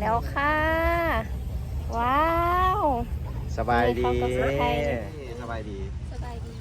แล้วค่ะ ว้าว สบายดี เข้ากับสุดไทย สบายดี สบายดี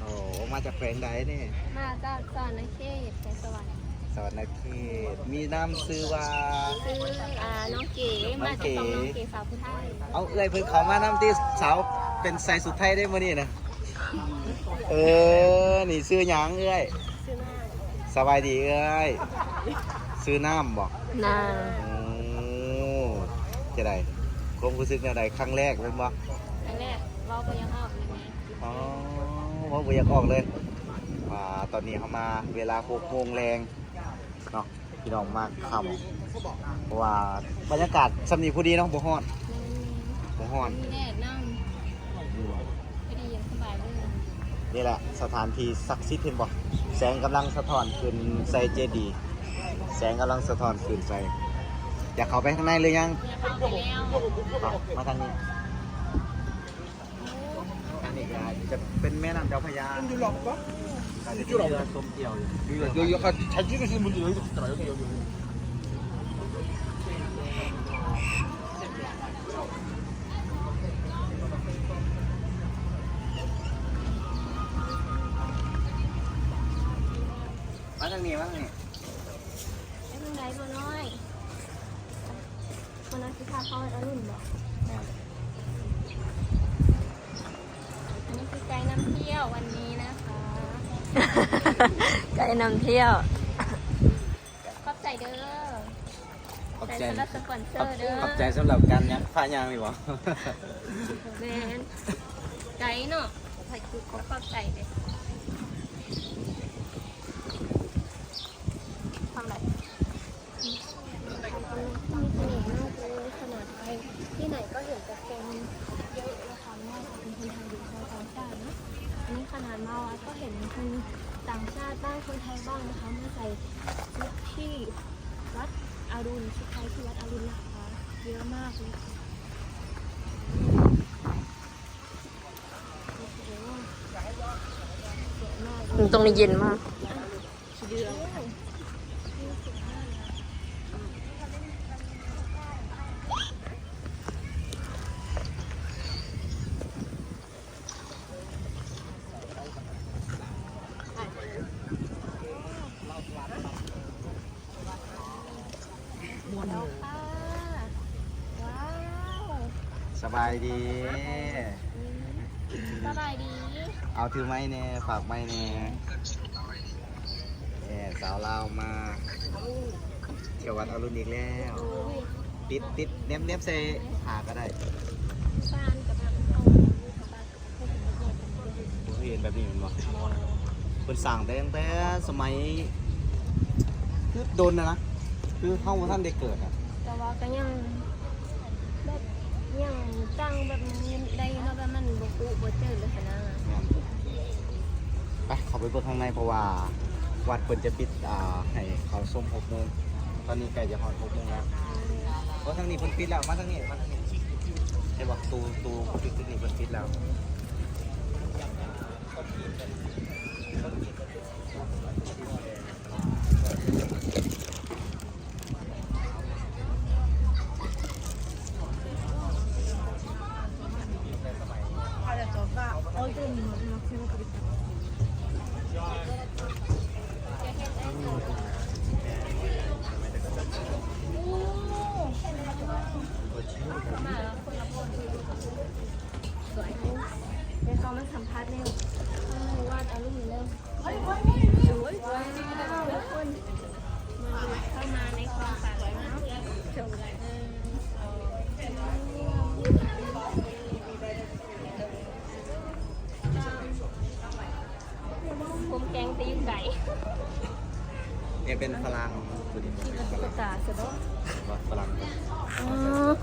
โอ้มาจากแขวงใดนี่ มาจากสอนเขตในสวรรค์สวรรณเขตมีน้ำซื้อว่าชื่ออ่าน้องเก๋มาจากกองน้องเก๋สาวผู้ไทยเอาเอ้ยเพิ่นเขามาน้ำที่สาวเป็นใส่สุดไทยได้มื้อนี้นะเออ นี่ซื้อหยังเอ้ยชื่อหน้าสบายดีเอ้ย ซื้อน้ำบอกนาโอ้ จะได้ความรู้สึกอะไรครั้งแรกเป็นบ่ครั้งแรกเราก็ยังออกเลยไงอ๋อว่าบ่อยากออกเลยว่าตอนนี้เขามาเวลา6โมงแรงเนาะพี่น้องมากค่ำเพราะว่าบรรยากาศสำนีพอดีเนาะบ่ฮ้อนบ่ฮ้อนมีแดดนั่งอืมก็ดีอย่างสบายเลยนี่แหละสถานที่ศักดิ์สิทธิ์เห็นบ่แสงกำลังสะท้อนขึ้นใส่เจดีย์แสงกำลังสะท้อนขึ้นใส่ อยากเข้าไปข้างในเลยยัง เนี่ยเข้าไปแล้ว เอามาทางนี้ทางนี้ก็จะเป็นแม่น้ำเจ้าพระยาอาจจะเป็นเรือชมเกี่ยวอยู่ 여기 약간 잘 찍으시는 분들이 여기서 붙더라 여기 여기 여기. มาทางนี้มาทางนี้ ไอ้คนไหนบ่น้อย คนนั้นคือพาเขาอรุ่นบอกอันนี้คือไกด์นำเที่ยววันนี้นะคะ ไกด์นำเที่ยว ขอบใจเด้อขอบใจใจสำหรับสปอนเซอร์เด้อขอบใจสำหรับการยักผ้ายางมีบ่แมนไกด์เนาะใส่คือเขาขอบใจเลยทำอะไรมีเสน่ห์มากเลยขนาดไปที่ไหน ก็เห็นแต่คนเยอะนะคะไม่ว่าจะเป็นคนไทยหรือชาวต่างชาตินะอันนี้ขนาดมาวัดก็เห็นคนต่างชาติบ้างคนไทยบ้างนะคะมาใส่ชุดที่วัดอรุณชุดไทยที่วัดอรุณนะคะเยอะมากเลยค่ะตรงนี้เย็นมาก แล้วค่ะว้าว ส บายดี สบายดีเอาถือไม้เน่ฝากไม้เน่แหมสาวลาวมาเที่ยววัดอรุณอีกแล้ว ติดติดเน็บเน็บใส่หาก็ได้บ้านกับทางเข้าบ้านกับพวกผมเนี่ยผมเห็นแบบนี้แมันบ่เป็นสั่งแต่ตั้งแต่สมัยคือโดนนะนะคือเข้ามาท่านได้เกิดอะแต่ว่าก็ยังแบบ ยังตั้งแบบนี้ได้เนาะแบบมันบกุบเจอเลยค่ะนะไปเข้าไปเบิ่งข้างในเพราะว่าวัดเปิดจะปิดอ่าให้เขาส้มหกโมงตอนนี้ใกล้จะหอดหกโมงแล้วเพราะทางนี้เพิ่นปิดแล้วมาทางนี้มาทางนี้ไอ้บอกตูตูปิดที่นี่เพิ่นปิดแล้ว มา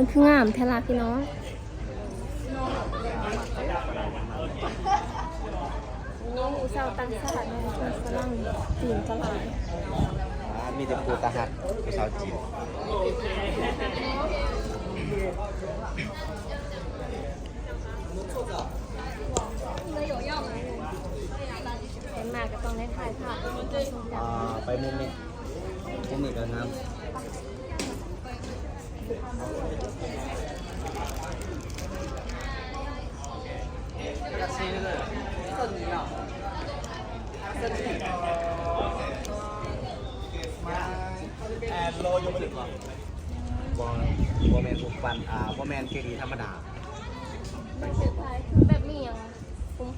คนคืองามเทลาพี่น้องน้องชาวต่างชาติน้องคนฝรั่งจีนตลาดอ่ามีแต่ปูตาหัดผู้สาวจีนเป็นมากก็ต้องได้ถ่ายภาพให้คนชมอ่าไปมุมนี้มุมนี้กันน้ แอนโลยังไม่ถึงหรอบอลบอลแมนทุกปันอ่าบอลแมนเกดีธรรมดา มันคล้ายๆคือแบบมีอย่างคุ้ม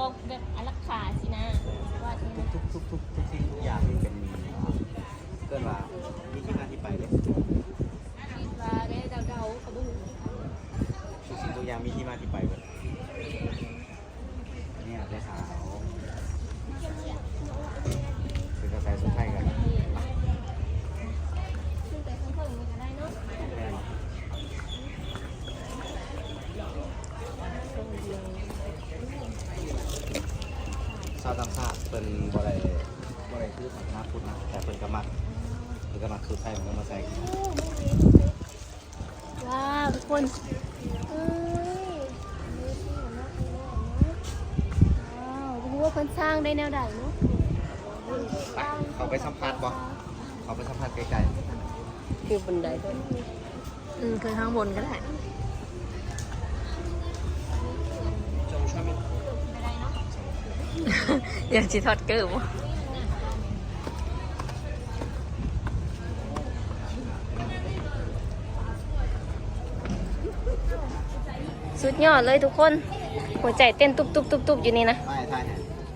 ครอกป้องแบบอารักขาสินะว่าทุกทุกทุกทุกอย่างนี่เป็นอ่าเกินว่ามีที่มาที่ไปเลย คิดว่าได้เดาๆกับบุ้ง ทุกสิ่งทุกอย่างมีที่มาที่ไปหมดอันเนี่ยได้ขาวเป็นกาแฟสุดท้ายกัน ซึ่งแต่ข้างคนมันก็ได้เนาะ แม่นชาวต่างชาติเป็นบริบริคือศาสนาพุทธนะแต่เป็น กรรมักเป็นกรรมักสุดท้ายมันก็มาใส่กันว้าวทุกคนเอ้ยดูสิเห็นไหมเห็นไหมว้าวดูว่าคนสร้างได้แนวใดเนาะไปเขาไปสัมภาษณ์บ่เขาไปสัมภาษณ์ไกลคือบันไดด้วยอืมคือข้างบนก็ได้อยากจิทอดเกิร์บ สุดยอดเลยทุกคน หัวใจเต้นตุบตุบตุบตุบอยู่นี่นะๆไม่ใช่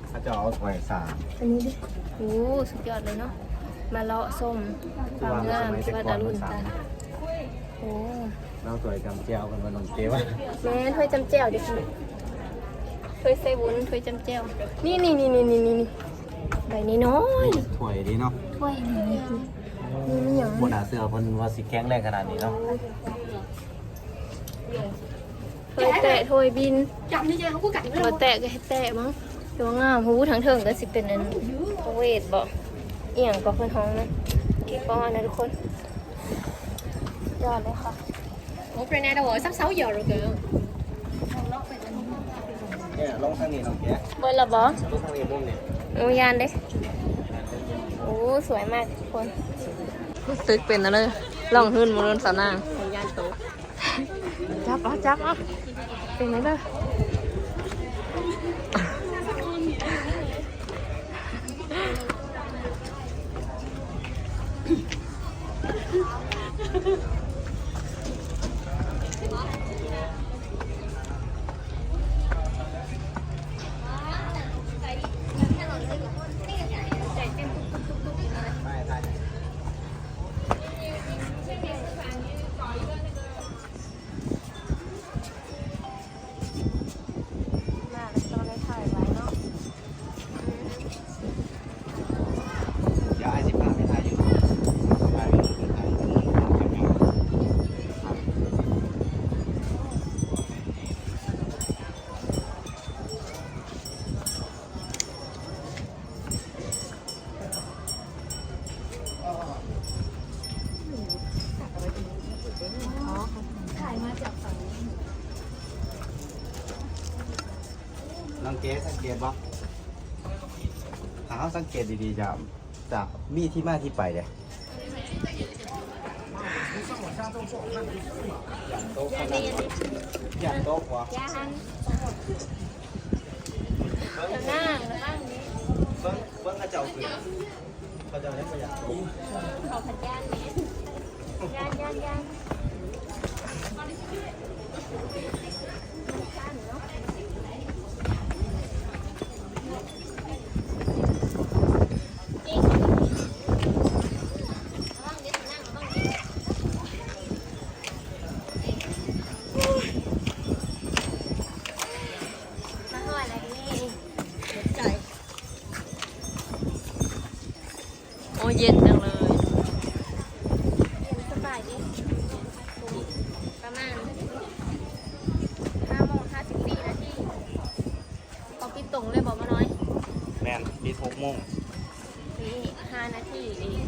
เขาจะเอาถวยสามอันนี้ดิโอ้สุดยอดเลยเนาะมาเลาะส้มความงามสวัสดอรุณตาโอ้เราถวยจำเจียวกันวันนนเกว่าแม่ถ้วยจำแจ่วดิค่ะถ้วยใส่วุ้นถ้วยจำแจ่วนี่นี่นี่นี่นี่นี่นี่ใบนี้น้อยถวยดีเนาะถ้วยนี่นี่นี่นี่อย่างบนหนาเสือเพิ่นว่าสิแข็งแรงขนาดนี้เนาะ เคยแตะถ้ยบินจำได้ยังเขาพูดกันเลยว่าแตะก็ให้แตะมั้งตัวงามหูทั้งเถิงก็สิเป็นนันเวทบอกเอียงก็เพื่นท้องนะที่ป้อนนะทุกคนยอดเลยค่ะโอ้เปรนาดาวซับเซาเยอะเลยเกินเนี่ยลงทางนี้ลงแกเบอร์ละบอลงทางนี้มุเนี่ยโอ้ยานเด้โอ้สวยมากทุกคนตึกเป็นนะเลยล่องหื่นมูลนสาวนาง จับอะจับอะเป็นไหมเด้อใน้องเกสสังเกตบ่ถ้าเขาสังเกตดีๆจะจะมีที่มาที่ไปเลยโต๊ะขนาดนี้ยันโต๊ะวะย่างแล้วนั่งแล้วนั่งนี้เบิ้งเบิ้งกระเจ้าคือเขาเจ้าได้ประหยัดขอพันย่านนี้ย่านย่านย่านมาหน่อยอะไรนี่ โอ้ เย็นจังเลยเย็นสบายดีประมาณห้าโมงห้าสิบสี่นาทีเขาปิดตรงเลยบอกมาน้อยแมนปีหกโมงนี่ห้านาทีเอง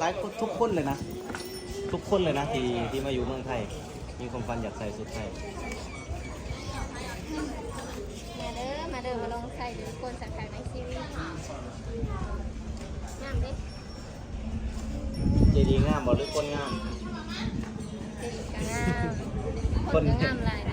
หลายคนทุกคนเลยนะ ทุกคนเลยนะที่ที่มาอยู่เมืองไทย มีความฝันอยากใส่สุดไทย มาเด้อ มาเด้อ มาลองใส่ดูทุกคนสักครั้งในชีวิตงามดิเจดีย์งามบ่หรือคนงามเด็กก็งาม คนก็งามหลายเล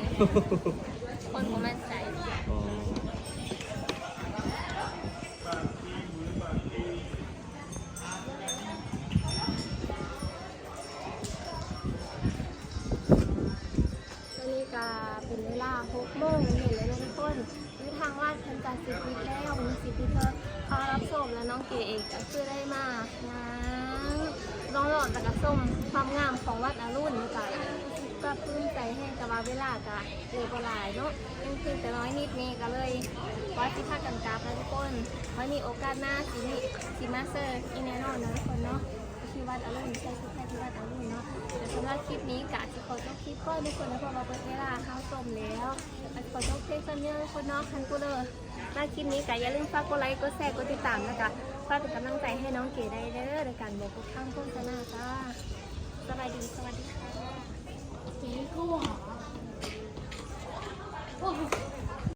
องเก๋เองก็คือได้มานะน้องหลอดต่กะส้มความงามของวัดอรุณนี่ก็ก็ปลื้มใจให้กับว่าเวลากะเลยบ่หลายเนาะยังคือแต่น้อยนิดนี้ก็เลยวัดที่ภาคกันกราบนะทุกคนไว้มีโอกาสหน้าสิมีสิมาเซอร์อีแน่นอนนะทุกคนเนาะที่วัดอรุณใช่ทุกแค่ที่วัดอรุณเนาะแต่สำหรับคลิปนี้กะที่ขอจบคลิปก็ทุกคนนะเพราะว่าเวลาเข้าชมแล้วอันขอจบคลิปกันเยอะคนเนาะคันกูเลย ถ้าคลิปนี้ก็อย่าลืมฝากกดไลค์ กดแชร์ กดติดตามนะคะฝากเป็นกำลังใจให้น้องเก๋ได้เด้อในการบอกกข้างโฆษณาจ้าสบายดี สวัสดีค่ะ Chị cô hả?